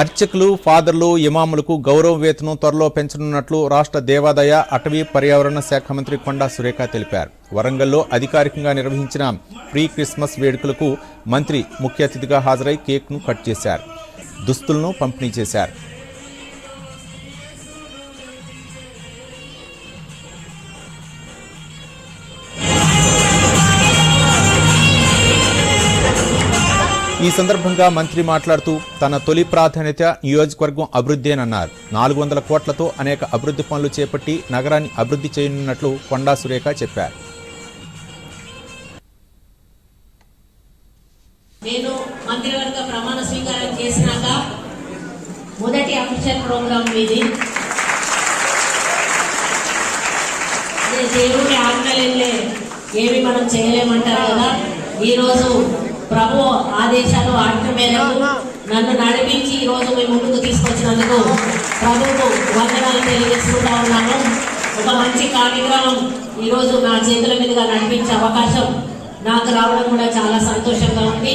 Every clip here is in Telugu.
అర్చకులు ఫాదర్లు ఇమాములకు గౌరవ వేతనం త్వరలో పెంచనున్నట్లు రాష్ట్ర దేవాదాయ అటవీ పర్యావరణ శాఖ మంత్రి కొండా సురేఖ తెలిపారు. వరంగల్లో అధికారికంగా నిర్వహించిన ప్రీ క్రిస్మస్ వేడుకలకు మంత్రి ముఖ్య అతిథిగా హాజరై కేక్ను కట్ చేశారు. దుస్తులను పంపిణీ చేశారు. ఈ సందర్భంగా మంత్రి మాట్లాడుతూ తన తొలి ప్రాధాన్యత నియోజకవర్గం అభివృద్ధేనన్నారు నాలుగు వందల కోట్లతో అనేక అభివృద్ధి పనులు చేపట్టి నగరాన్ని అభివృద్ధి చేయనున్నట్లు కొండా సురేఖ చెప్పారు. నేను మంత్రివర్గ ప్రమాణ స్వీకారం చేసినాక మొదటి అఫీషియల్ ప్రోగ్రామ్ ఇది దేవుని దేవుడి ఆజ్ఞలే ఏమి మనం చేయలేమంటారు కదా? ఈరోజు ప్రభు ఆదేశాలు ఆజ్ఞ మేరకు నన్ను నడిపించి ఈ రోజు మీ ముందుకు తీసుకొచ్చినందుకు ప్రభువుకు వందనాలు తెలియజేసుకుంటా ఉన్నాను. ఒక మంచి కార్యక్రమం ఈ రోజు నా చేతుల మీదుగా నడిపించే అవకాశం నాకు రావడం కూడా చాలా సంతోషంగా ఉంది.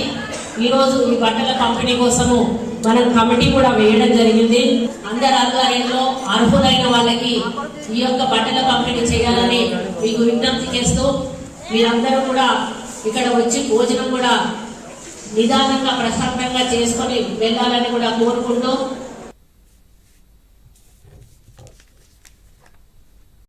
ఈ రోజు ఈ బట్టల పంపిణీ కోసము మనం కమిటీ కూడా వేయడం జరిగింది. అందరి ఆధ్వర్యంలో అర్హులైన వాళ్ళకి ఈ యొక్క బట్టల పంపిణీ చేయాలని మీకు విజ్ఞప్తి చేస్తూ మీరందరూ కూడా ఇక్కడ వచ్చి భోజనం కూడా నిదానంగా ప్రశాంతంగా చేసుకొని వెళ్ళాలని కూడా కోరుకుంటూ